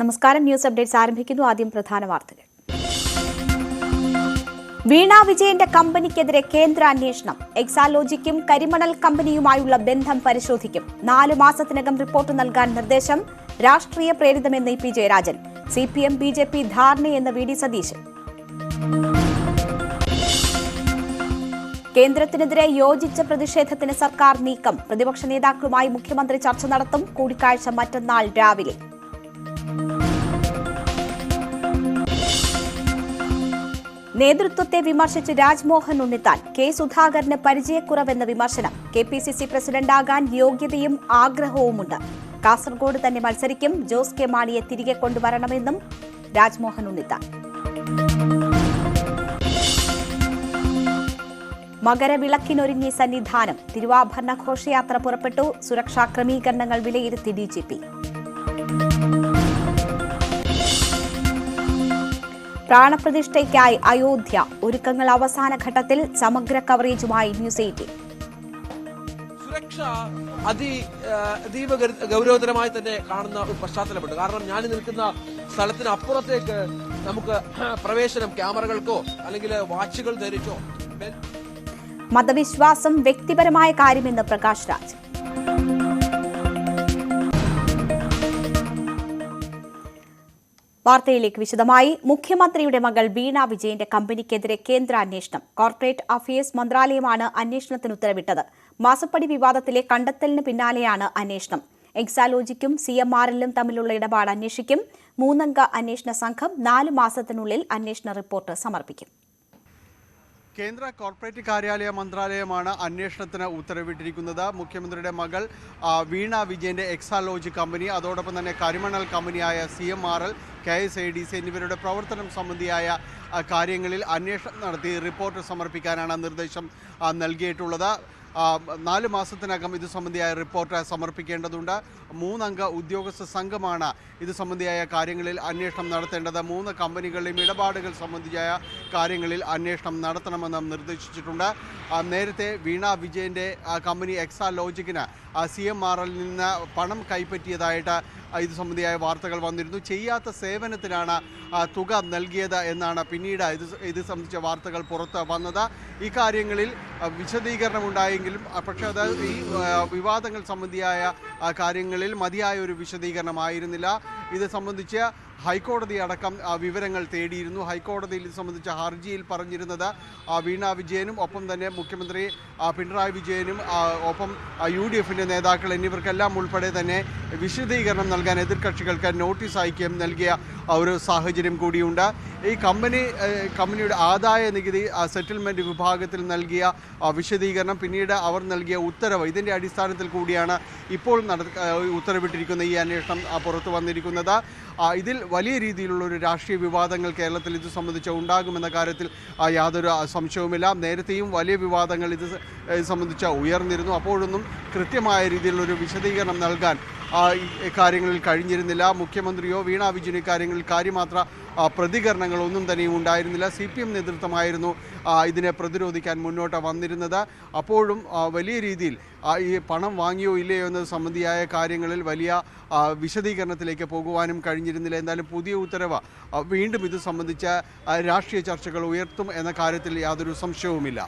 നമസ്കാരം. News updates ആരംഭിക്കുന്നു. ആദ്യം പ്രധാന വാർത്തകൾ. വീണ വിജയന്റെ കമ്പനിക്കെതിരെ കേന്ദ്ര അന്വേഷണം. എക്സാലോജിക്കും കരിമണൽ കമ്പനിയുമായുള്ള ബന്ധം പരിശോധിക്കും. നാലു മാസത്തിനകം റിപ്പോർട്ട് നൽകാൻ നിർദ്ദേശം. രാഷ്ട്രീയ പ്രേരിതമെന്ന് P Jayarajan. C P M B J P ധാരണയെന്ന് V D Satheesan. കേന്ദ്രത്തിനെതിരെ യോജിച്ച പ്രതിഷേധത്തിന് സർക്കാർ നീക്കം. പ്രതിപക്ഷ നേതാക്കളുമായി മുഖ്യമന്ത്രി ചർച്ച നടത്തും. കൂടിക്കാഴ്ച മറ്റന്നാൾ രാവിലെ. നേതൃത്വത്തെ വിമർശിച്ച് രാജ്മോഹൻ ഉണ്ണിത്താൻ കെ സുധാകരന് പരിചയക്കുറവെന്ന വിമർശനം കെ പി സി സി പ്രസിഡന്റാകാൻ യോഗ്യതയും ആഗ്രഹവുമുണ്ട്. കാസർഗോഡ് തന്നെ മത്സരിക്കും ജോസ് കെ മാണിയെ തിരികെ കൊണ്ടുവരണമെന്നും രാജ്മോഹൻ ഉണ്ണിത്താൻ. മകരവിളക്കിനൊരുങ്ങി സന്നിധാനം തിരുവാഭരണ ഘോഷയാത്ര പുറപ്പെട്ടു സുരക്ഷാ ക്രമീകരണങ്ങൾ വിലയിരുത്തി ഡി പ്രാണപ്രതിഷ്ഠയ്ക്കായി അയോധ്യ ഒരുക്കങ്ങൾ അവസാന ഘട്ടത്തിൽ സമഗ്ര കവറേജുമായി ന്യൂസ് എയ്റ്റീൻ. സുരക്ഷ അതി അതീവ ഗൗരവതരമായി തന്നെ കാണുന്ന ഒരു പശ്ചാത്തലമുണ്ട്. കാരണം ഞാൻ നിൽക്കുന്ന സ്ഥലത്തിന് അപ്പുറത്തേക്ക് നമുക്ക് പ്രവേശനം ക്യാമറകൾക്കോ അല്ലെങ്കിൽ വാച്ചുകൾ ധരിച്ചോ. മതവിശ്വാസം വ്യക്തിപരമായ കാര്യമെന്ന് പ്രകാശ് രാജ്. വാർത്തയിലേക്ക് വിശദമായി. മുഖ്യമന്ത്രിയുടെ മകൾ വീണ വിജയന്റെ കമ്പനിക്കെതിരെ കേന്ദ്ര അന്വേഷണം കോർപ്പറേറ്റ് അഫയേഴ്സ് മന്ത്രാലയമാണ് അന്വേഷണത്തിന് ഉത്തരവിട്ടത്. മാസപ്പടി വിവാദത്തിലെ കണ്ടെത്തലിന് പിന്നാലെയാണ് അന്വേഷണം. എക്സാലോജിക്കും സി എം ആറിലും തമ്മിലുള്ള ഇടപാട് അന്വേഷിക്കും. മൂന്നംഗ അന്വേഷണ സംഘം നാല് മാസത്തിനുള്ളിൽ അന്വേഷണ റിപ്പോർട്ട് സമർപ്പിക്കും. കേന്ദ്ര കോർപ്പറേറ്റ് കാര്യാലയ മന്ത്രാലയമാണ് അന്വേഷണത്തിന് ഉത്തരവിട്ടിരിക്കുന്നത്. മുഖ്യമന്ത്രിയുടെ മകൾ വീണ വിജയന്റെ എക്സാലോജി കമ്പനി അതോടൊപ്പം തന്നെ കരിമണൽ കമ്പനിയായ C M R L K S I D C എന്നിവരുടെ പ്രവർത്തനം സംബന്ധിയായ കാര്യങ്ങളിൽ അന്വേഷണം നടത്തി റിപ്പോർട്ട് സമർപ്പിക്കാനാണ് നിർദ്ദേശം നൽകിയിട്ടുള്ളത്. നാല് മാസത്തിനകം ഇത് സംബന്ധിയായ റിപ്പോർട്ട് സമർപ്പിക്കേണ്ടതുണ്ട്. മൂന്നംഗ ഉദ്യോഗസ്ഥ സംഘമാണ് ഇത് സംബന്ധിയായ കാര്യങ്ങളിൽ അന്വേഷണം നടത്തേണ്ടത്. മൂന്ന് കമ്പനികളുടെയും ഇടപാടുകൾ സംബന്ധിയായ കാര്യങ്ങളിൽ അന്വേഷണം നടത്തണമെന്നും നിർദ്ദേശിച്ചിട്ടുണ്ട്. നേരത്തെ വീണ വിജയന്റെ കമ്പനി എക്സാ ലോജിക്കിന് സി എം ആറിൽ നിന്ന് പണം കൈപ്പറ്റിയതായിട്ട് ഇത് സംബന്ധിയായ വാർത്തകൾ വന്നിരുന്നു. ചെയ്യാത്ത സേവനത്തിനാണ് തുക നൽകിയത് എന്നാണ് പിന്നീട് ഇത് ഇത് സംബന്ധിച്ച വാർത്തകൾ പുറത്ത് വന്നത്. ഇക്കാര്യങ്ങളിൽ കാര്യങ്ങളിൽ വിശദീകരണം ഉണ്ടായെങ്കിലും പക്ഷേ അത് ഈ വിവാദങ്ങൾ സംബന്ധിയായ കാര്യങ്ങളിൽ മതിയായ ഒരു വിശദീകരണമായിരുന്നില്ല. ഇത് സംബന്ധിച്ച് ഹൈക്കോടതി അടക്കം വിവരങ്ങൾ തേടിയിരുന്നു. ഹൈക്കോടതിയിൽ ഇത് സംബന്ധിച്ച ഹർജിയിൽ പറഞ്ഞിരുന്നത് വീണ വിജയനും ഒപ്പം തന്നെ മുഖ്യമന്ത്രി പിണറായി വിജയനും ഒപ്പം യു ഡി എഫിന്റെ നേതാക്കൾ എന്നിവർക്കെല്ലാം ഉൾപ്പെടെ തന്നെ വിശദീകരണം നൽകാൻ എതിർകക്ഷികൾക്ക് നോട്ടീസ് അയക്കുകയും നൽകിയ ഒരു സാഹചര്യം കൂടിയുണ്ട്. ഈ കമ്പനി കമ്പനിയുടെ ആദായ നികുതി സെറ്റിൽമെന്റ് വിഭാഗത്തിൽ നൽകിയ വിശദീകരണം പിന്നീട് അവർ നൽകിയ ഉത്തരവ് ഇതിന്റെ അടിസ്ഥാനത്തിൽ കൂടിയാണ് ഇപ്പോൾ നട ഉത്തരവിട്ടിരിക്കുന്ന ഈ അന്വേഷണം പുറത്തു വന്നിരിക്കുന്നത്. ഇതിൽ വലിയ രീതിയിലുള്ള ഒരു രാഷ്ട്രീയ വിവാദങ്ങൾ കേരളത്തിൽ ഇത് സംബന്ധിച്ച് ഉണ്ടാകുമെന്ന കാര്യത്തിൽ യാതൊരു സംശയവുമില്ല. നേരത്തെയും വലിയ വിവാദങ്ങൾ ഇത് സംബന്ധിച്ച് ഉയർന്നിരുന്നു. അപ്പോഴൊന്നും കൃത്യമായ രീതിയിലുള്ളൊരു വിശദീകരണം നൽകാൻ കാര്യങ്ങളിൽ കഴിഞ്ഞിരുന്നില്ല. മുഖ്യമന്ത്രിയോ വീണ വിജയൻ ഇക്കാര്യങ്ങളിൽ കാര്യമാത്ര പ്രതികരണങ്ങൾ ഒന്നും തന്നെയും ഉണ്ടായിരുന്നില്ല. സി പി എം നേതൃത്വമായിരുന്നു ഇതിനെ പ്രതിരോധിക്കാൻ മുന്നോട്ട് വന്നിരുന്നത്. അപ്പോഴും വലിയ രീതിയിൽ ഈ പണം വാങ്ങിയോ ഇല്ലയോ എന്നത് സംബന്ധിയായ കാര്യങ്ങളിൽ വലിയ വിശദീകരണത്തിലേക്ക് പോകുവാനും കഴിഞ്ഞിരുന്നില്ല. എന്തായാലും പുതിയ ഉത്തരവ് വീണ്ടും ഇത് സംബന്ധിച്ച രാഷ്ട്രീയ ചർച്ചകൾ ഉയർത്തും എന്ന കാര്യത്തിൽ യാതൊരു സംശയവുമില്ല.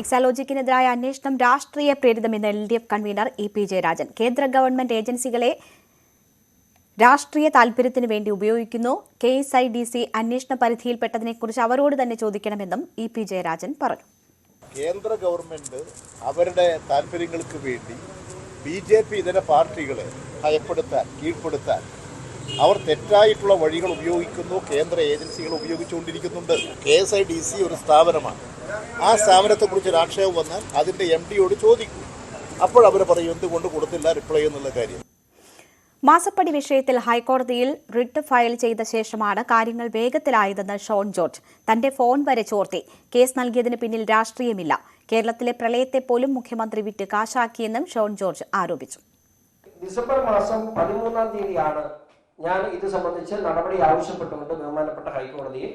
എക്സാലോജിക്കിനെതിരായ അന്വേഷണം രാഷ്ട്രീയ പ്രേരിതമെന്ന് L D F convenor E P Jayarajan. കേന്ദ്ര ഗവൺമെന്റ് ഏജൻസികളെ രാഷ്ട്രീയ താൽപര്യത്തിന് വേണ്ടി ഉപയോഗിക്കുന്നു. K S I D C അന്വേഷണ പരിധിയിൽപ്പെട്ടതിനെക്കുറിച്ച് അവരോട് തന്നെ ചോദിക്കണമെന്നും ഇ പി ജയരാജൻ പറഞ്ഞു. കേന്ദ്ര ഗവൺമെന്റ് അവരുടെ താല്പര്യങ്ങൾക്ക് വേണ്ടി ബി ജെ പി ഇതര പാർട്ടികളെ ഭയപ്പെടുത്താൻ കീഴ്പ്പെടുത്താൻ അവർ തെറ്റായിട്ടുള്ള വഴികൾ ഉപയോഗിക്കുന്നു. കേന്ദ്ര ഏജൻസികൾ ഉപയോഗിച്ചുകൊണ്ടിരിക്കുന്നുണ്ട്. K S I D C ഒരു സ്ഥാപനമാണ്. ആ സ്ഥാപനത്തെക്കുറിച്ച് ഒരു ആക്ഷേപം വന്നാൽ അതിന്റെ എം ഡിയോട് ചോദിക്കും. അപ്പോൾ അവർ പറയും എന്തുകൊണ്ട് കൊടുത്തില്ല റിപ്ലൈ എന്നുള്ള കാര്യം? മാസപ്പടി വിഷയത്തിൽ ഹൈക്കോടതിയിൽ റിട്ട് ഫയൽ ചെയ്ത ശേഷമാണ് കാര്യങ്ങൾ വേഗത്തിലായതെന്ന് ഷോൺ ജോർജ്. തന്റെ ഫോൺ വരെ ചോർത്തി. കേസ് നൽകിയതിന് പിന്നിൽ രാഷ്ട്രീയമില്ല. കേരളത്തിലെ പ്രളയത്തെ പോലും മുഖ്യമന്ത്രി വിറ്റ് കാശാക്കിയെന്നും ഷോൺ ജോർജ് ആരോപിച്ചു. ഡിസംബർ മാസം പതിമൂന്നാം തീയതിയാണ് ഞാൻ ഇത് സംബന്ധിച്ച് നടപടി ആവശ്യപ്പെട്ടുകൊണ്ട് ബഹുമാനപ്പെട്ട ഹൈക്കോടതിയിൽ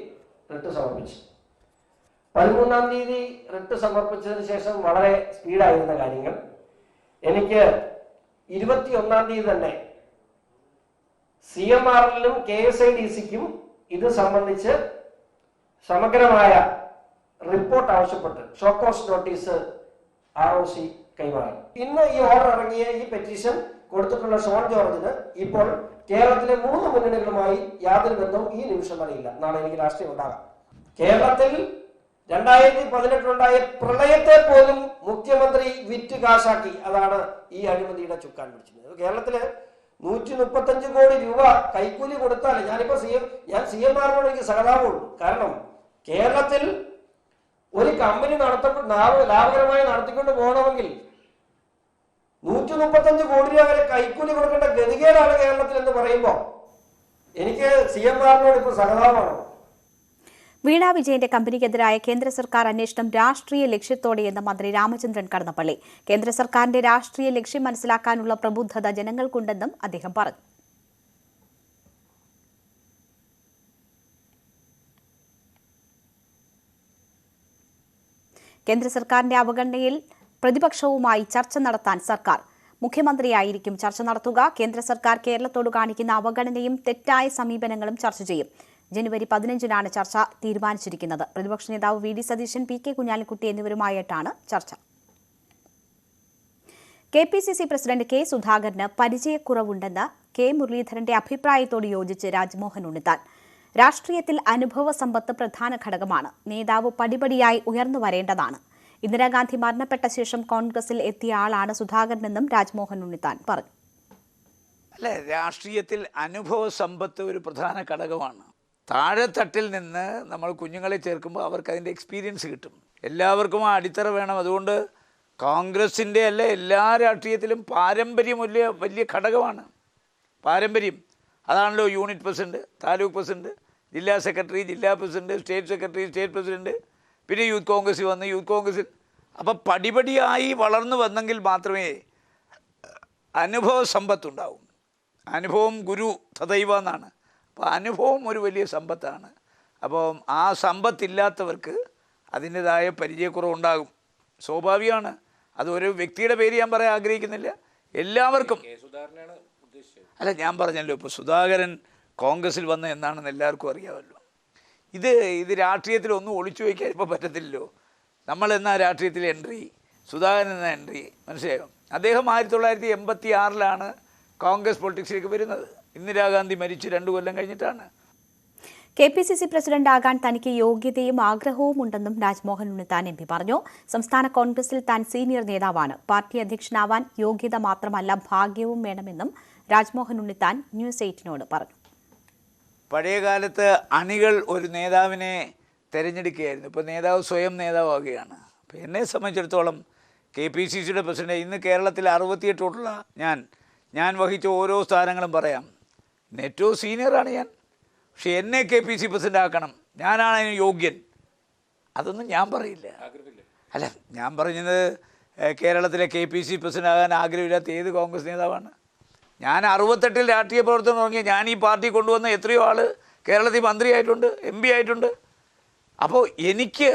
റിട്ട് സമർപ്പിച്ചു പതിമൂന്നാം തീയതി റിട്ട് സമർപ്പിച്ചതിന് ശേഷം വളരെ സ്പീഡായിരുന്ന കാര്യങ്ങൾ. എനിക്ക് ഇരുപത്തി ഒന്നാം തീയതി തന്നെ സി എം ആറിലും കെ എസ് ഐ ഡി സിക്കും ഇത് സംബന്ധിച്ച് സമഗ്രമായ റിപ്പോർട്ട് ആവശ്യപ്പെട്ട് show cause notice R O C കൈമാറി. ഇന്ന് ഈ ഓർഡർ ഇറങ്ങിയ ഈ പെറ്റീഷൻ കൊടുത്തിട്ടുള്ള ഷോൺ ജോർജിന് ഇപ്പോൾ കേരളത്തിലെ മൂന്ന് മുന്നണികളുമായി യാതൊരു ബന്ധവും ഈ നിമിഷം വരെയില്ല. നാളെ എനിക്ക് രാഷ്ട്രീയം ഉണ്ടാകാം. കേരളത്തിൽ രണ്ടായിരത്തി പതിനെട്ടിലുണ്ടായ പ്രളയത്തെ പോലും മുഖ്യമന്ത്രി വിറ്റ് കാശാക്കി. അതാണ് ഈ അഴിമതിയുടെ ചുക്കാൻ പിടിച്ചത് കേരളത്തിൽ നൂറ്റി മുപ്പത്തഞ്ച് കോടി രൂപ കൈക്കൂലി കൊടുത്താൽ ഞാനിപ്പോ സി എം ഞാൻ സി എം ആറിനോട് എനിക്ക് സഹതാപമുള്ളൂ കാരണം കേരളത്തിൽ ഒരു കമ്പനി നടത്തപ്പെട്ട ലാഭകരമായി നടത്തിക്കൊണ്ട് പോകണമെങ്കിൽ നൂറ്റി മുപ്പത്തഞ്ച് കോടി രൂപ വരെ കൈക്കൂലി കൊടുക്കേണ്ട ഗതികേടാണ് കേരളത്തിൽ എന്ന് പറയുമ്പോൾ എനിക്ക് സി എം ആറിനോട് ഇപ്പൊ സഹതാപമാണ്. വീണ വിജയന്റെ കമ്പനിക്കെതിരായ കേന്ദ്ര സർക്കാർ അന്വേഷണം രാഷ്ട്രീയ ലക്ഷ്യത്തോടെയെന്ന് മന്ത്രി രാമചന്ദ്രൻ കടന്നപ്പള്ളി. കേന്ദ്ര സർക്കാരിന്റെ രാഷ്ട്രീയ ലക്ഷ്യം മനസ്സിലാക്കാനുള്ള പ്രബുദ്ധത ജനങ്ങൾക്കുണ്ടെന്നും അദ്ദേഹം പറഞ്ഞു. കേന്ദ്ര സർക്കാരിന്റെ അവഗണനയിൽ പ്രതിപക്ഷവുമായി ചർച്ച നടത്താൻ സർക്കാർ മുഖ്യമന്ത്രിയായിരിക്കും ചർച്ച നടത്തുക. കേന്ദ്ര സർക്കാർ കേരളത്തോട് കാണിക്കുന്ന അവഗണനയും തെറ്റായ സമീപനങ്ങളും ചർച്ച ചെയ്യും. ജനുവരി പതിനഞ്ചിനാണ് ചർച്ച തീരുമാനിച്ചിരിക്കുന്നത്. പ്രതിപക്ഷ നേതാവ് V D Satheesan P K Kunhalikutty എന്നിവരുമായിട്ടാണ് ചർച്ച. K P C C president K സുധാകരന് പരിചയക്കുറവുണ്ടെന്ന് കെ മുരളീധരന്റെ അഭിപ്രായത്തോട് യോജിച്ച് രാജ്മോഹൻ ഉണ്ണിത്താൻ. രാഷ്ട്രീയത്തിൽ അനുഭവ സമ്പത്ത് പ്രധാന ഘടകമാണ്. നേതാവ് പടിപടിയായി ഉയർന്നു വരേണ്ടതാണ്. ഇന്ദിരാഗാന്ധി മരണപ്പെട്ട ശേഷം കോൺഗ്രസിൽ എത്തിയ ആളാണ് സുധാകരനെന്നും രാജ്മോഹൻ ഉണ്ണിത്താൻ പറഞ്ഞു. അല്ലെ രാഷ്ട്രീയത്തിൽ അനുഭവ സമ്പത്ത് ഒരു പ്രധാന ഘടകമാണ്. താഴെത്തട്ടിൽ നിന്ന് നമ്മൾ കുഞ്ഞുങ്ങളെ ചേർക്കുമ്പോൾ അവർക്ക് അതിന്റെ എക്സ്പീരിയൻസ് കിട്ടും. എല്ലാവർക്കും ആ അടിത്തറ വേണം. അതുകൊണ്ട് കോൺഗ്രസിന്റെ അല്ല എല്ലാ രാഷ്ട്രീയത്തിലും പാരമ്പര്യം വലിയ വലിയ ഘടകമാണ്. പാരമ്പര്യം. അതാണല്ലോ യൂണിറ്റ് പ്രസിഡന്റ് താലൂക്ക് പ്രസിഡന്റ് ജില്ലാ സെക്രട്ടറി ജില്ലാ president state secretary state president പിന്നെ യൂത്ത് കോൺഗ്രസ് വന്ന് യൂത്ത് കോൺഗ്രസിൽ അപ്പം പടിപടിയായി വളർന്നു വന്നെങ്കിൽ മാത്രമേ അനുഭവ സമ്പത്തുണ്ടാവും. അനുഭവം ഗുരു തദൈവ എന്നാണ്. അപ്പോൾ അനുഭവം ഒരു വലിയ സമ്പത്താണ്. അപ്പോൾ ആ സമ്പത്തില്ലാത്തവർക്ക് അതിന്റെതായ പരിചയക്കുറവുണ്ടാകും. സ്വാഭാവികമാണ്. അതൊരു ഒരു വ്യക്തിയുടെ പേര് ഞാൻ പറയാൻ ആഗ്രഹിക്കുന്നില്ല. എല്ലാവർക്കും. അല്ല ഞാൻ പറഞ്ഞല്ലോ ഇപ്പോൾ സുധാകരൻ കോൺഗ്രസിൽ വന്ന എന്നാണെന്ന് എല്ലാവർക്കും അറിയാമല്ലോ. ഇത് ഇത് രാഷ്ട്രീയത്തിൽ ഒന്നും ഒളിച്ചു വയ്ക്കാൻ ഇപ്പോൾ പറ്റത്തില്ലല്ലോ. നമ്മൾ എന്നാ രാഷ്ട്രീയത്തിൽ എൻട്രി? സുധാകരൻ എന്ന എൻട്രി? മനസ്സിലായോ? അദ്ദേഹം ആയിരത്തി തൊള്ളായിരത്തി എൺപത്തി ആറിലാണ് കോൺഗ്രസ് പൊളിറ്റിക്സിലേക്ക് വരുന്നത്. ഇന്ദിരാഗാന്ധി മരിച്ച് രണ്ടു കൊല്ലം കഴിഞ്ഞിട്ടാണ്. കെ പി സി സി പ്രസിഡന്റാകാൻ തനിക്ക് യോഗ്യതയും ആഗ്രഹവും ഉണ്ടെന്നും രാജ്മോഹൻ ഉണ്ണിത്താൻ എം പി പറഞ്ഞു. സംസ്ഥാന കോൺഗ്രസിൽ താൻ സീനിയർ നേതാവാണ്. പാർട്ടി അധ്യക്ഷനാവാൻ യോഗ്യത മാത്രമല്ല ഭാഗ്യവും വേണമെന്നും രാജ്മോഹൻ ഉണ്ണിത്താൻ ന്യൂസ് എയ്റ്റിനോട് പറഞ്ഞു. പഴയകാലത്ത് അണികൾ ഒരു നേതാവിനെ തിരഞ്ഞെടുക്കുകയായിരുന്നു. ഇപ്പോൾ നേതാവ് സ്വയം നേതാവാകുകയാണ്. അപ്പോൾ എന്നെ സംബന്ധിച്ചിടത്തോളം കെ പി സി സിയുടെ പ്രസിഡന്റ് ഇന്ന് കേരളത്തിൽ അറുപത്തിയെട്ടോട്ടുള്ള ഞാൻ ഞാൻ വഹിച്ച ഓരോ സ്ഥാനങ്ങളും പറയാം. ഏറ്റവും സീനിയറാണ് ഞാൻ. പക്ഷെ എന്നെ കെ പി സി പ്രസിഡന്റ് ആക്കണം ഞാനാണ് അതിന് യോഗ്യൻ. അതൊന്നും ഞാൻ പറയില്ല. അല്ല ഞാൻ പറഞ്ഞത് കേരളത്തിലെ കെ പി സി പ്രസിഡന്റ് ആകാൻ ആഗ്രഹമില്ലാത്ത ഏത് കോൺഗ്രസ് നേതാവാണ്? ഞാൻ അറുപത്തെട്ടിൽ രാഷ്ട്രീയ പ്രവർത്തനം തുടങ്ങി ഞാൻ ഈ പാർട്ടി കൊണ്ടുവന്ന എത്രയോ ആൾ കേരളത്തിൽ മന്ത്രിയായിട്ടുണ്ട് എം പി ആയിട്ടുണ്ട്. അപ്പോൾ എനിക്ക്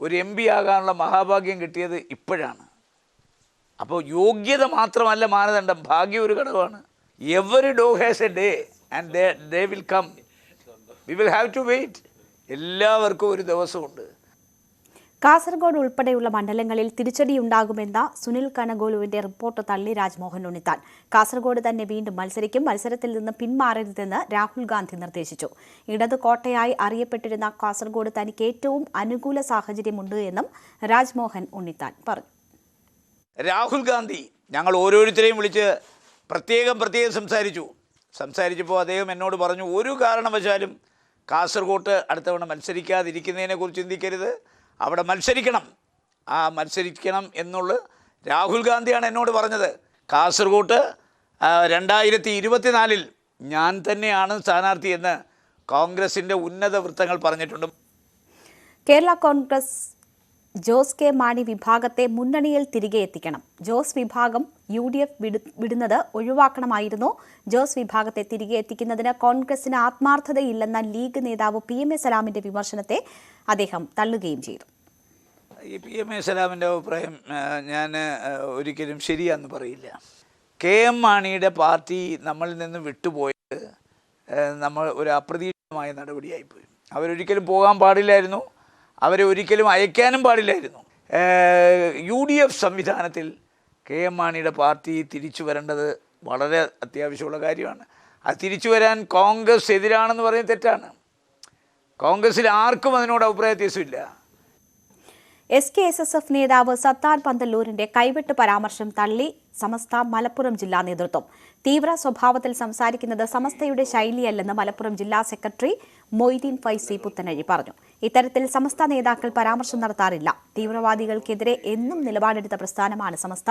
ഒരു എം പി ആകാനുള്ള മഹാഭാഗ്യം കിട്ടിയത് ഇപ്പോഴാണ്. അപ്പോൾ യോഗ്യത മാത്രമല്ല മാനദണ്ഡം. ഭാഗ്യം ഒരു ഘടകമാണ്. Every dog has a day and they they will come we will have to wait എല്ലാവർക്കും ഒരു ദിവസമുണ്ട്. കാസർഗോഡ് ഉൾപ്പെടെയുള്ള മണ്ഡലങ്ങളിൽ തിരിച്ചടിയുണ്ടാകുമെന്ന സുനിൽ കനഗോലുവിന്റെ റിപ്പോർട്ട് തള്ളി രാജ്മോഹൻ ഉണ്ണിത്താൻ. കാസർഗോഡ് തന്നെ വീണ്ടും മത്സരിക്കും. മത്സരത്തിൽ നിന്ന് പിന്മാറരുതെന്ന് രാഹുൽ ഗാന്ധി നിർദ്ദേശിച്ചു. ഇടത് കോട്ടയായി അറിയപ്പെട്ടിരുന്ന കാസർഗോഡ് തനിക്ക് ഏറ്റവും അനുകൂല സാഹചര്യമുണ്ട് എന്നും രാജ്മോഹൻ ഉണ്ണിത്താൻ പറഞ്ഞു. രാഹുൽ ഗാന്ധി ഞങ്ങൾ ഓരോരുത്തരെയും വിളിച്ച് പ്രത്യേകം പ്രത്യേകം സംസാരിച്ചു. സംസാരിച്ചപ്പോൾ അദ്ദേഹം എന്നോട് പറഞ്ഞു ഒരു കാരണവശാലും കാസർഗോട്ട് അടുത്തവണ മത്സരിക്കാതിരിക്കുന്നതിനെക്കുറിച്ച് ചിന്തിക്കരുത്. അവിടെ മത്സരിക്കണം. ആ മത്സരിക്കണം എന്നുള്ള രാഹുൽ ഗാന്ധിയാണ് എന്നോട് പറഞ്ഞത്. കാസർഗോട്ട് രണ്ടായിരത്തി ഇരുപത്തിനാലിൽ ഞാൻ തന്നെയാണ് സ്ഥാനാർത്ഥി എന്ന് കോൺഗ്രസിന്റെ ഉന്നത വൃത്തങ്ങൾ പറഞ്ഞിട്ടുണ്ട്. കേരള കോൺഗ്രസ് ജോസ് കെ മാണി വിഭാഗത്തെ മുന്നണിയിൽ തിരികെ എത്തിക്കണം. ജോസ് വിഭാഗം യു ഡി എഫ് വിടുന്നത് ഒഴിവാക്കണമായിരുന്നു. ജോസ് വിഭാഗത്തെ തിരികെ എത്തിക്കുന്നതിന് കോൺഗ്രസിന് ആത്മാർത്ഥതയില്ലെന്ന ലീഗ് നേതാവ് പി എം എ സലാമിന്റെ വിമർശനത്തെ അദ്ദേഹം തള്ളുകയും ചെയ്തു. ഈ പി എം എ സലാമിന്റെ അഭിപ്രായം ഞാൻ ഒരിക്കലും ശരിയാന്ന് പറയില്ല. കെ എം മാണിയുടെ പാർട്ടി നമ്മളിൽ നിന്ന് വിട്ടുപോയത് നമ്മൾ ഒരു അപ്രതീക്ഷിതമായ നടപടിയായിപ്പോയി. അവരൊരിക്കലും പോകാൻ പാടില്ലായിരുന്നു. അവരെ ഒരിക്കലും അയക്കാനും പാടില്ലായിരുന്നു. യു ഡി എഫ് സംവിധാനത്തിൽ കെ എം മാണിയുടെ പാർട്ടി തിരിച്ചു വരേണ്ടത് വളരെ അത്യാവശ്യമുള്ള കാര്യമാണ്. അത് തിരിച്ചു വരാൻ കോൺഗ്രസ് എതിരാണെന്ന് പറയുന്നത് തെറ്റാണ്. കോൺഗ്രസിൽ ആർക്കും അതിനോട് അഭിപ്രായ വ്യത്യാസമില്ല. S K S S F നേതാവ് സത്താൻ പന്തല്ലൂരിന്റെ കൈവെട്ട് പരാമർശം തള്ളി സമസ്ത മലപ്പുറം ജില്ലാ നേതൃത്വം. തീവ്ര സ്വഭാവത്തിൽ സംസാരിക്കുന്നത് സമസ്തയുടെ ശൈലിയല്ലെന്ന് മലപ്പുറം ജില്ലാ സെക്രട്ടറി മൊയ്തീൻ ഫൈസി പുത്തനഴി പറഞ്ഞു. ഇത്തരത്തിൽ സമസ്ത നേതാക്കൾ പരാമർശം നടത്താറില്ല. തീവ്രവാദികൾക്കെതിരെ എന്നും നിലപാടെടുത്ത പ്രസ്ഥാനമാണ് സമസ്ത.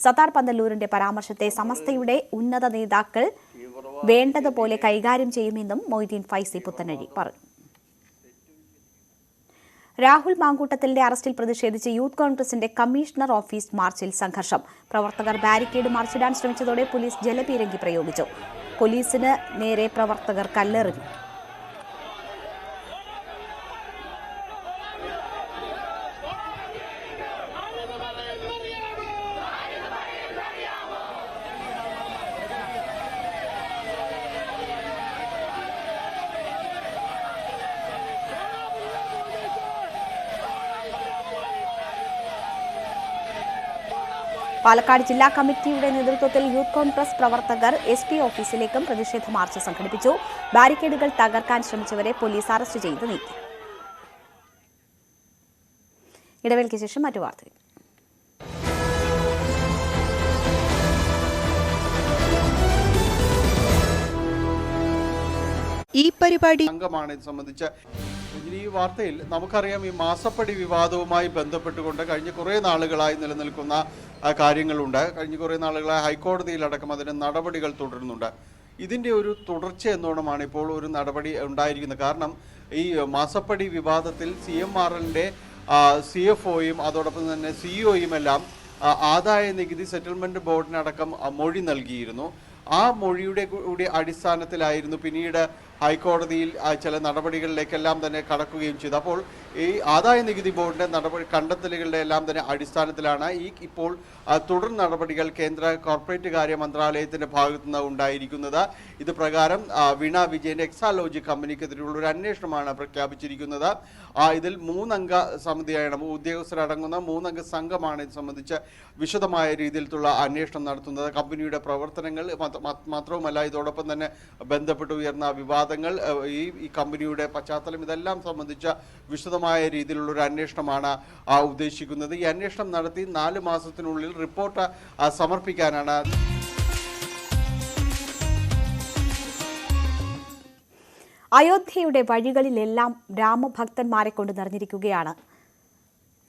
സത്താർ പന്തല്ലൂരിന്റെ പരാമർശത്തെ സമസ്തയുടെ ഉന്നത നേതാക്കൾ വേണ്ടതുപോലെ കൈകാര്യം ചെയ്യുമെന്നും മൊയ്തീൻ ഫൈസി പുത്തനഴി പറഞ്ഞു. രാഹുൽ മാങ്കൂട്ടത്തിന്റെ അറസ്റ്റിൽ പ്രതിഷേധിച്ച് യൂത്ത് കോൺഗ്രസിന്റെ കമ്മീഷണർ ഓഫീസ് മാർച്ചിൽ സംഘർഷം. പ്രവർത്തകർ ബാരിക്കേഡ് മറിച്ചിടാൻ ശ്രമിച്ചതോടെ പോലീസ് ജലപീരങ്കി പ്രയോഗിച്ചു. പോലീസിന് നേരെ പ്രവർത്തകർ കല്ലെറിഞ്ഞു. പാലക്കാട് ജില്ലാ കമ്മിറ്റിയുടെ നേതൃത്വത്തിൽ യൂത്ത് കോൺഗ്രസ് പ്രവർത്തകർ എസ് പി ഓഫീസിലേക്കും പ്രതിഷേധ മാർച്ച് സംഘടിപ്പിച്ചു. ബാരിക്കേഡുകൾ തകർക്കാൻ ശ്രമിച്ചവരെ പോലീസ് അറസ്റ്റ് ചെയ്ത് നീക്കി. ഇടവേളയ്ക്ക് ശേഷം മറ്റു വാർത്തകൾ. ഈ പരിപാടി അംഗമാണ് ഇത് സംബന്ധിച്ച ഈ വാർത്തയിൽ നമുക്കറിയാം ഈ മാസപ്പടി വിവാദവുമായി ബന്ധപ്പെട്ടുകൊണ്ട് കഴിഞ്ഞ കുറേ നാളുകളായി നിലനിൽക്കുന്ന കാര്യങ്ങളുണ്ട്. കഴിഞ്ഞ കുറേ നാളുകളായി ഹൈക്കോടതിയിലടക്കം അതിന് നടപടികൾ തുടരുന്നുണ്ട്. ഇതിന്റെ ഒരു തുടർച്ച എന്നോണമാണ് ഇപ്പോൾ ഒരു നടപടി ഉണ്ടായിരിക്കുന്നത്. കാരണം ഈ മാസപ്പടി വിവാദത്തിൽ സി എം ആർ എല്ലിന്റെ സി എഫ് ഒയും അതോടൊപ്പം തന്നെ സിഇഒയും എല്ലാം ആദായ നികുതി സെറ്റിൽമെന്റ് ബോർഡിനടക്കം മൊഴി നൽകിയിരുന്നു. ആ മൊഴിയുടെ കൂടി അടിസ്ഥാനത്തിലായിരുന്നു പിന്നീട് ഹൈക്കോടതിയിൽ ചില നടപടികളിലേക്കെല്ലാം തന്നെ കടക്കുകയും ചെയ്തു. അപ്പോൾ ഈ ആദായ നികുതി ബോർഡിന്റെ നടപടി കണ്ടെത്തലുകളുടെ എല്ലാം തന്നെ അടിസ്ഥാനത്തിലാണ് ഈ ഇപ്പോൾ തുടർ നടപടികൾ കേന്ദ്ര കോർപ്പറേറ്റ് കാര്യ മന്ത്രാലയത്തിന്റെ ഭാഗത്തു നിന്ന് ഉണ്ടായിരിക്കുന്നത്. ഇത് പ്രകാരം വിണ വിജയൻ എക്സാലോജി കമ്പനിക്കെതിരെയുള്ള ഒരു അന്വേഷണമാണ് പ്രഖ്യാപിച്ചിരിക്കുന്നത്. ഇതിൽ മൂന്നംഗ സമിതിയാണ് ഉദ്യോഗസ്ഥരടങ്ങുന്ന മൂന്നംഗ സംഘമാണ് ഇത് സംബന്ധിച്ച് വിശദമായ രീതിയിലുള്ള അന്വേഷണം നടത്തുന്നത്. കമ്പനിയുടെ പ്രവർത്തനങ്ങൾ മാത്രവുമല്ല ഇതോടൊപ്പം തന്നെ ബന്ധപ്പെട്ട് ഉയർന്ന വിവാദങ്ങൾ ഏഹ്, ഈ ഈ കമ്പനിയുടെ പശ്ചാത്തലം ഇതെല്ലാം സംബന്ധിച്ച വിശദമായ രീതിയിലുള്ള ഒരു അന്വേഷണമാണ് ആ, ഉദ്ദേശിക്കുന്നത്. ഈ അന്വേഷണം നടത്തി നാല് മാസത്തിനുള്ളിൽ റിപ്പോർട്ട് സമർപ്പിക്കാനാണ്. അയോധ്യയുടെ വഴികളിലെല്ലാം രാമഭക്തന്മാരെ കൊണ്ട് നിറഞ്ഞിരിക്കുകയാണ്.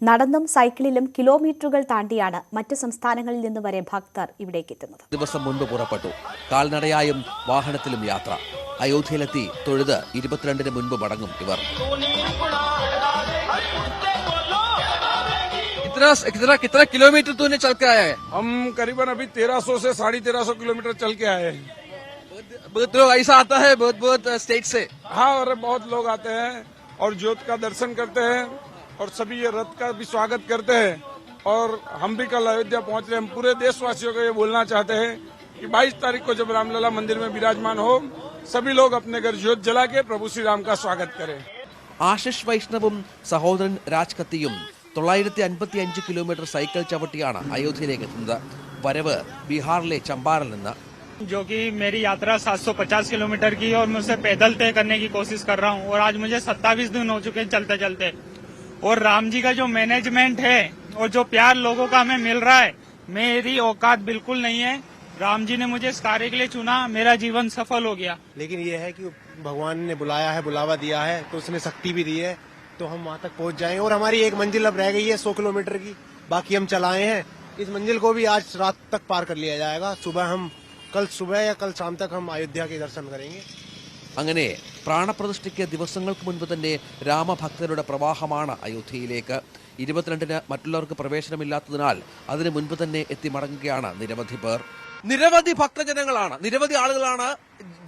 നടന്നും സൈക്കിളിലും കിലോമീറ്ററുകൾ താണ്ടിയാണ് മറ്റ് സംസ്ഥാനങ്ങളിൽ നിന്ന് വരെ ഭക്തർ ഇവിടേക്ക് എത്തുന്നത് ദിവസം മുൻപ് പുറപ്പെട്ടു കാൽനടയായും വാഹനത്തിലും യാത്ര അയോധ്യയിലെത്തി തൊഴുത് ഇരുപത്തിരണ്ടിന് മുൻപ് മടങ്ങും ഇവർ कितना कितना कितना किलोमीटर तूने चल के आया है हम करीबन अभी 1300 से साढ़े तेरह सौ किलोमीटर चल के आए हैं बहुत लोग ऐसा आता है बहुत बहुत स्टेट से हाँ और बहुत लोग आते हैं और ज्योत का दर्शन करते हैं और सभी ये रथ का भी स्वागत करते हैं और हम भी कल अयोध्या पहुंच रहे हैं हम पूरे देशवासियों को ये बोलना चाहते हैं कि 22 तारीख को जब रामलला मंदिर में विराजमान हो सभी लोग अपने घर ज्योत जला के प्रभु श्री राम का स्वागत करें ആശിഷ് വൈഷ്ണവും സഹോദരൻ രാജ് കത്തിയും തൊള്ളായിരത്തി അൻപത്തി അഞ്ച് കിലോമീറ്റർ സൈക്കിൾ ചവിട്ടിയാണ് അയോധ്യയിലേക്ക് എത്തുന്നത് വരവ് ബീഹാറിലെ ചമ്പാറിൽ നിന്ന് जो कि मेरी यात्रा 750 किलोमीटर की है और मैं उसे पैदल तय करने की कोशिश कर रहा हूँ और आज मुझे 27 दिन हो चुके हैं चलते चलते और राम जी का जो मैनेजमेंट है और जो प्यार लोगों का हमें मिल रहा है मेरी औकात बिल्कुल नहीं है। राम जी ने मुझे इस कार्य के लिए चुना मेरा जीवन सफल हो गया। लेकिन ये है कि भगवान ने बुलाया है बुलावा दिया है तो उसने शक्ति भी दी है तो हम वहाँ तक पहुँच जाए। और हमारी एक मंजिल अब रह गई है सौ किलोमीटर की बाकी हम चलाए हैं। इस मंजिल को भी आज रात तक पार कर लिया जाएगा। सुबह हम कल सुबह या कल शाम तक हम अयोध्या के दर्शन करेंगे। अंगने പ്രാണപ്രതിഷ്ഠയ്ക്ക് ദിവസങ്ങൾക്ക് മുൻപ് തന്നെ രാമഭക്തരുടെ പ്രവാഹമാണ് അയോധ്യയിലേക്ക്. ഇരുപത്തിരണ്ടിന് മറ്റുള്ളവർക്ക് പ്രവേശനമില്ലാത്തതിനാൽ അതിനു മുൻപ് തന്നെ എത്തി മടങ്ങുകയാണ് നിരവധി പേർ. നിരവധി ഭക്തജനങ്ങളാണ് നിരവധി ആളുകളാണ്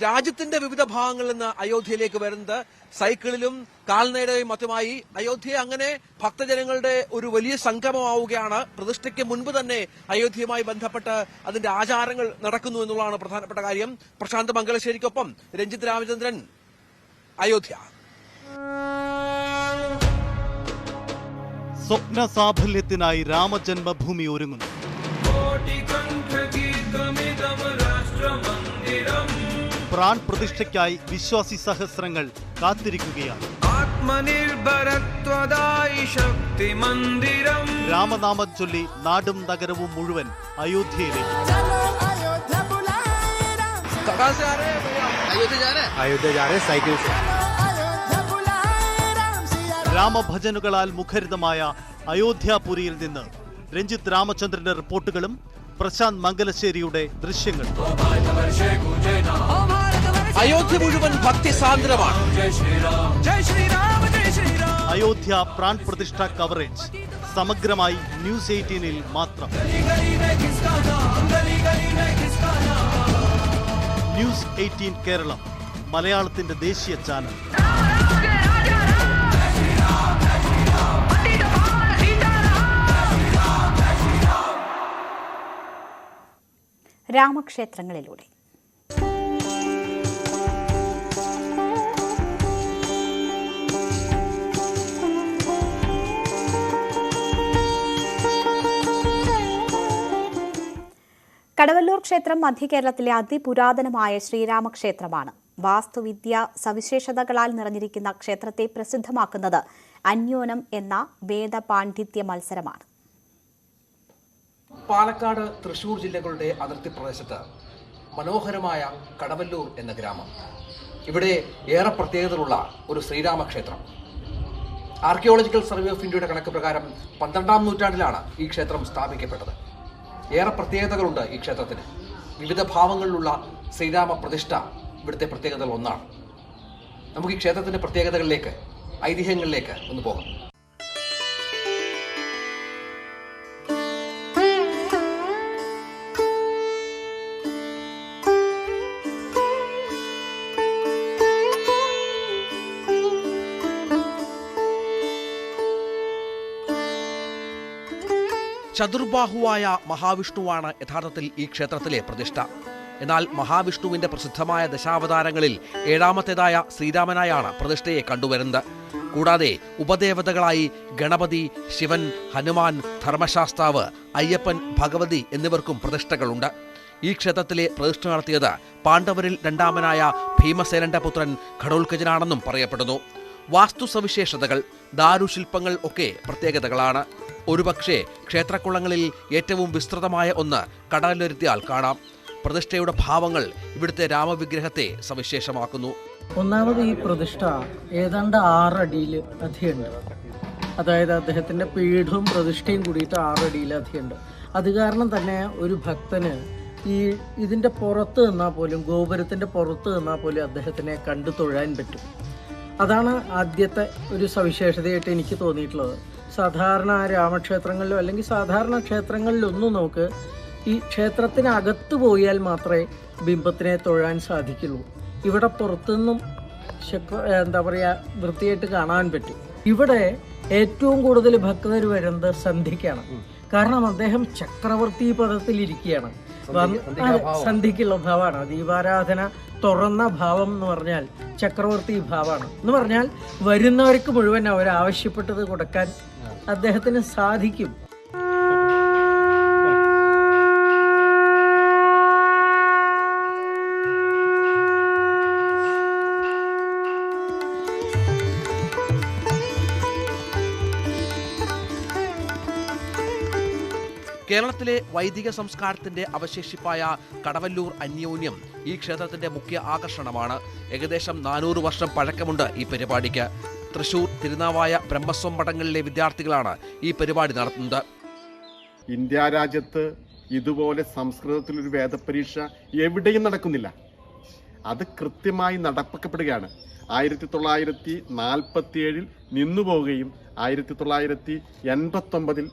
രാജ്യത്തിന്റെ വിവിധ ഭാഗങ്ങളിൽ നിന്ന് അയോധ്യയിലേക്ക് വരുന്നത്. സൈക്കിളിലും കാൽനടയും മറ്റുമായി അയോധ്യ അങ്ങനെ ഭക്തജനങ്ങളുടെ ഒരു വലിയ സംഗമമാവുകയാണ്. പ്രതിഷ്ഠയ്ക്ക് മുൻപ് തന്നെ അയോധ്യയുമായി ബന്ധപ്പെട്ട് അതിന്റെ ആചാരങ്ങൾ നടക്കുന്നു എന്നുള്ളതാണ് പ്രധാനപ്പെട്ട കാര്യം. പ്രശാന്ത് മംഗലശ്ശേരിക്കൊപ്പം രഞ്ജിത്ത് രാമചന്ദ്രൻ അയോധ്യ. സ്വപ്ന സാഫല്യത്തിനായി രാമജന്മഭൂമി ഒരുങ്ങുന്നു. പ്രാൺ പ്രതിഷ്ഠയ്ക്കായി വിശ്വാസി സഹസ്രങ്ങൾ കാത്തിരിക്കുകയാണ്. ആത്മനിർഭരത്വദായി ശക്തി മന്ദിരം രാമനാമം ചൊല്ലി നാടും നഗരവും മുഴുവൻ അയോധ്യയിലേക്ക്. അയോധ്യ साइकिल സൈക്കിൾ രാമഭജനുകളാൽ മുഖരിതമായ അയോധ്യാപുരിയിൽ നിന്ന് രഞ്ജിത്ത് രാമചന്ദ്രന്റെ റിപ്പോർട്ടുകളും പ്രശാന്ത് മംഗലശ്ശേരിയുടെ ദൃശ്യങ്ങളും. അയോധ്യ മുഴുവൻ ഭക്തിസാന്ദ്രമാണ്. അയോധ്യ പ്രാൺ പ്രതിഷ്ഠ കവറേജ് സമഗ്രമായി ന്യൂസ് എയ്റ്റീനിൽ മാത്രം. ന്യൂസ് എയ്റ്റീൻ കേരളം മലയാളത്തിന്റെ ദേശീയ ചാനൽ. രാമക്ഷേത്രങ്ങളിലൂടെ. കടവല്ലൂർ ക്ഷേത്രം മധ്യകേരളത്തിലെ അതിപുരാതനമായ ശ്രീരാമക്ഷേത്രമാണ്. വാസ്തുവിദ്യ സവിശേഷതകളാൽ നിറഞ്ഞിരിക്കുന്ന ക്ഷേത്രത്തെ പ്രസിദ്ധമാക്കുന്നത് അന്യോനം എന്ന വേദപാണ്ഡിത്യ മത്സരമാണ്. പാലക്കാട് തൃശൂർ ജില്ലകളുടെ അതിർത്തി പ്രദേശത്ത് മനോഹരമായ കടവല്ലൂർ എന്ന ഗ്രാമം. ഇവിടെ ഏറെ പ്രത്യേകതകളുള്ള ഒരു ശ്രീരാമക്ഷേത്രം. ആർക്കിയോളജിക്കൽ സർവേ ഓഫ് ഇന്ത്യയുടെ കണക്ക് പ്രകാരം പന്ത്രണ്ടാം നൂറ്റാണ്ടിലാണ് ഈ ക്ഷേത്രം സ്ഥാപിക്കപ്പെട്ടത്. ഏറെ പ്രത്യേകതകളുണ്ട് ഈ ക്ഷേത്രത്തിന്. വിവിധ ഭാവങ്ങളിലുള്ള ശ്രീരാമ പ്രതിഷ്ഠ ഇവിടുത്തെ പ്രത്യേകതകൾ ഒന്നാണ്. നമുക്ക് ഈ ക്ഷേത്രത്തിന്റെ പ്രത്യേകതകളിലേക്ക് ഐതിഹ്യങ്ങളിലേക്ക് ഒന്ന് പോകാം. ചതുർബാഹുവായ മഹാവിഷ്ണുവാണ് യഥാർത്ഥത്തിൽ ഈ ക്ഷേത്രത്തിലെ പ്രതിഷ്ഠ. എന്നാൽ മഹാവിഷ്ണുവിന്റെ പ്രസിദ്ധമായ ദശാവതാരങ്ങളിൽ ഏഴാമത്തേതായ ശ്രീരാമനായാണ് പ്രതിഷ്ഠയെ കണ്ടുവരുന്നത്. കൂടാതെ ഉപദേവതകളായി ഗണപതി ശിവൻ ഹനുമാൻ ധർമ്മശാസ്താവ് അയ്യപ്പൻ ഭഗവതി എന്നിവർക്കും പ്രതിഷ്ഠകളുണ്ട്. ഈ ക്ഷേത്രത്തിലെ പ്രതിഷ്ഠ നടത്തിയത് പാണ്ഡവരിൽ രണ്ടാമനായ ഭീമസേനന്റെ പുത്രൻ ഘടോൽക്കജനാണെന്നും പറയപ്പെടുന്നു. വാസ്തു സവിശേഷതകൾ ദാരുശില്പങ്ങൾ ഒക്കെ പ്രത്യേകതകളാണ്. ഒരുപക്ഷെ ക്ഷേത്രക്കുളങ്ങളിൽ ഏറ്റവും വിസ്തൃതമായ ഒന്ന് കടലിലൊരുത്തിയാൽ കാണാം. പ്രതിഷ്ഠയുടെ ഭാവങ്ങൾ ഇവിടുത്തെ രാമവിഗ്രഹത്തെ സവിശേഷമാക്കുന്നു. ഒന്നാമത് ഈ പ്രതിഷ്ഠ ഏതാണ്ട് ആറടിയിൽ അധികമുണ്ട്. അതായത് അദ്ദേഹത്തിന്റെ പീഠവും പ്രതിഷ്ഠയും കൂടിയിട്ട് ആറടിയിൽ അധികമുണ്ട്. അത് കാരണം തന്നെ ഒരു ഭക്തന് ഈ ഇതിന്റെ പുറത്ത് നിന്നാൽ പോലും ഗോപുരത്തിന്റെ പുറത്ത് നിന്നാൽ പോലും അദ്ദേഹത്തിനെ കണ്ടു തൊഴാൻ പറ്റും. അതാണ് ആദ്യത്തെ ഒരു സവിശേഷതയായിട്ട് എനിക്ക് തോന്നിയിട്ടുള്ളത്. സാധാരണ രാമക്ഷേത്രങ്ങളിലോ അല്ലെങ്കിൽ സാധാരണ ക്ഷേത്രങ്ങളിലൊന്നും നമുക്ക് ഈ ക്ഷേത്രത്തിനകത്ത് പോയാൽ മാത്രമേ ബിംബത്തിനെ തൊഴാൻ സാധിക്കുള്ളൂ. ഇവിടെ പുറത്തുനിന്നും എന്താ പറയുക വൃത്തിയായിട്ട് കാണാൻ പറ്റും. ഇവിടെ ഏറ്റവും കൂടുതൽ ഭക്തർ വരുന്നത് സന്ധ്യയ്ക്കാണ്. കാരണം അദ്ദേഹം ചക്രവർത്തി പദത്തിൽ ഇരിക്കുകയാണ്. വന്ന് അതെ, സന്ധ്യയ്ക്കുള്ള ഭാവമാണ് ദീപാരാധന തുറന്ന ഭാവം എന്ന് പറഞ്ഞാൽ ചക്രവർത്തി ഭാവമാണ്. എന്ന് പറഞ്ഞാൽ വരുന്നവർക്ക് മുഴുവൻ അവർ ആവശ്യപ്പെട്ടത് കൊടുക്കാൻ അദ്ദേഹത്തിന് സാധിക്കും. കേരളത്തിലെ വൈദിക സംസ്കാരത്തിന്റെ അവശേഷിപ്പായ കടവല്ലൂർ അന്യോന്യം ഈ ക്ഷേത്രത്തിന്റെ മുഖ്യ ആകർഷണമാണ്. ഏകദേശം നാനൂറ് വർഷം പഴക്കമുണ്ട് ഈ പരിപാടിക്ക്. തൃശൂർ തിരുനാവായ ബ്രഹ്മസ്വം മഠങ്ങളിലെ വിദ്യാർത്ഥികളാണ് ഈ പരിപാടി നടത്തുന്നത്. ഇന്ത്യ രാജ്യത്ത് ഇതുപോലെ സംസ്കൃതത്തിലൊരു വേദപരീക്ഷ എവിടെയും നടക്കുന്നില്ല. അത് കൃത്യമായി നടപ്പാക്കപ്പെടുകയാണ്. ആയിരത്തി തൊള്ളായിരത്തി നാൽപ്പത്തി ഏഴിൽ നിന്നുപോവുകയും ആയിരത്തി തൊള്ളായിരത്തി എൺപത്തൊമ്പതിൽ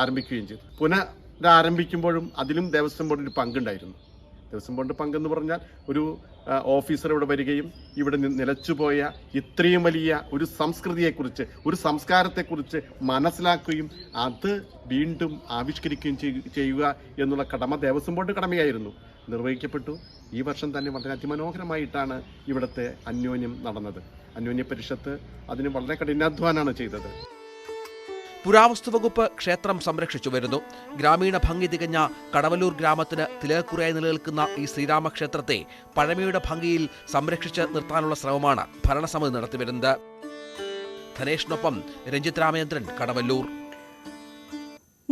ആരംഭിക്കുകയും ചെയ്തു. പുനരാരംഭിക്കുമ്പോഴും അതിലും ദേവസ്വം ബോർഡിന് പങ്കുണ്ടായിരുന്നു. ദേവസ്വം ബോർഡിന്റെ പങ്കെന്ന് പറഞ്ഞാൽ ഒരു ഓഫീസർ ഇവിടെ വരികയും ഇവിടെ നിലച്ചുപോയ ഇത്രയും വലിയ ഒരു സംസ്കൃതിയെക്കുറിച്ച് ഒരു സംസ്കാരത്തെക്കുറിച്ച് മനസ്സിലാക്കുകയും അത് വീണ്ടും ആവിഷ്കരിക്കുകയും ചെയ്യുക എന്നുള്ള കടമ ദേവസ്വം ബോർഡ് കടമയായിരുന്നു. നിർവഹിക്കപ്പെട്ടു. ഈ വർഷം തന്നെ വളരെ അതിമനോഹരമായിട്ടാണ് ഇവിടുത്തെ അന്യോന്യം നടന്നത്. അന്യോന്യ പരിഷത്ത് അതിന് വളരെ കഠിനാധ്വാനാണ് ചെയ്തത്. പുരാവസ്തു വകുപ്പ് ക്ഷേത്രം സംരക്ഷിച്ചു വരുന്നു. ഗ്രാമീണ ഭംഗി തികഞ്ഞ കടവലൂർ ഗ്രാമത്തിന് തിലകക്കുറയായി നിലനിൽക്കുന്ന ഈ ശ്രീരാമക്ഷേത്രത്തെ പഴമയുടെ ഭംഗിയിൽ സംരക്ഷിച്ച് നിർത്താനുള്ള ശ്രമമാണ് ഭരണസമിതി നടത്തിവരുന്നത്. ധനേഷിനൊപ്പം രഞ്ജിത് രാമചന്ദ്രൻ കടവല്ലൂർ.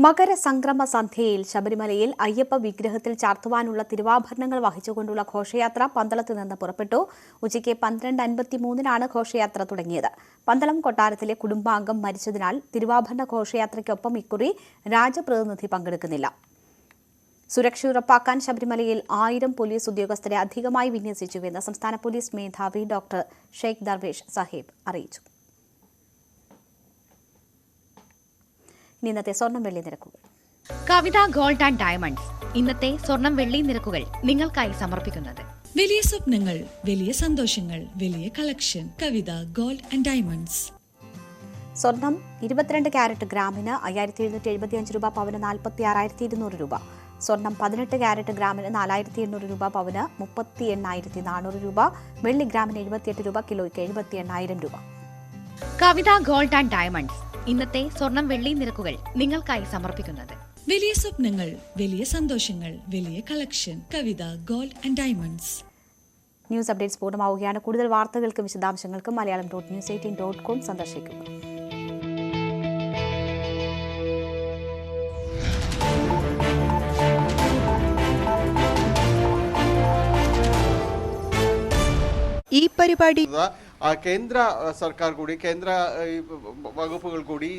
മകരസംക്രമ സന്ധ്യയിൽ ശബരിമലയിൽ അയ്യപ്പ വിഗ്രഹത്തിൽ ചാർത്തുവാനുള്ള തിരുവാഭരണങ്ങൾ വഹിച്ചുകൊണ്ടുള്ള ഘോഷയാത്ര പന്തളത്ത് നിന്ന് പുറപ്പെട്ടു. ഉച്ചയ്ക്ക് പന്ത്രണ്ട് അൻപത്തിമൂന്നിനാണ് ഘോഷയാത്ര തുടങ്ങിയത്. പന്തളം കൊട്ടാരത്തിലെ കുടുംബാംഗം മരിച്ചതിനാൽ തിരുവാഭരണ ഘോഷയാത്രയ്ക്കൊപ്പം ഇക്കുറി രാജപ്രതിനിധി പങ്കെടുക്കുന്നില്ല. സുരക്ഷ ഉറപ്പാക്കാൻ ശബരിമലയിൽ ആയിരം പോലീസ് ഉദ്യോഗസ്ഥരെ അധികമായി വിന്യസിച്ചുവെന്ന് സംസ്ഥാന പോലീസ് മേധാവി ഡോക്ടർ ഷെയ്ഖ് ദർവേഷ് സാഹിബ് അറിയിച്ചു. ഇന്നത്തെ സ്വർണം വെള്ളി നിരക്കുകൾ. Kavitha gold and diamonds. ഇന്നത്തെ സ്വർണം വെള്ളി നിരക്കുകൾ നിങ്ങൾക്കായി സമർപ്പിക്കുന്നത്. വലിയ സ്വപ്നങ്ങൾ വലിയ സന്തോഷങ്ങൾ വലിയ collection. Kavitha gold and diamonds. സ്വർണം ഇരുപത്തിരണ്ട് ക്യാരറ്റ് ഗ്രാമിന് അയ്യായിരത്തി എഴുന്നൂറ്റി എഴുപത്തിയഞ്ച് രൂപ പവന് നാൽപ്പത്തി ആറായിരത്തി ഇരുന്നൂറ് രൂപ. സ്വർണം പതിനെട്ട് ക്യാരറ്റ് ഗ്രാമിന് നാലായിരത്തി എണ്ണൂറ് രൂപ പവന് മുപ്പത്തി എണ്ണായിരത്തി നാനൂറ് രൂപ. വെള്ളി ഗ്രാമിന് എഴുപത്തിയെട്ട് രൂപ കിലോയ്ക്ക് എഴുപത്തി എണ്ണായിരം രൂപ. Kavitha gold and diamonds. ഇന്നത്തെ സ്വർണം വെള്ളി നിരക്കുകൾ നിങ്ങൾക്കായി സമർപ്പിക്കുന്നത്. വലിയ സ്വപ്നങ്ങൾ വലിയ സന്തോഷങ്ങൾ വലിയ collection Kavitha gold and diamonds news updates പൂർണമാവുകയാണ്. കൂടുതൽ വാർത്തകൾക്കും വിശദാംശങ്ങൾക്കും Malayalam dot news eighteen dot com സന്ദർശിക്കുക. ഈ പരിപാടി കേന്ദ്ര സർക്കാർ കൂടി കേന്ദ്ര വകുപ്പുകൾ കൂടി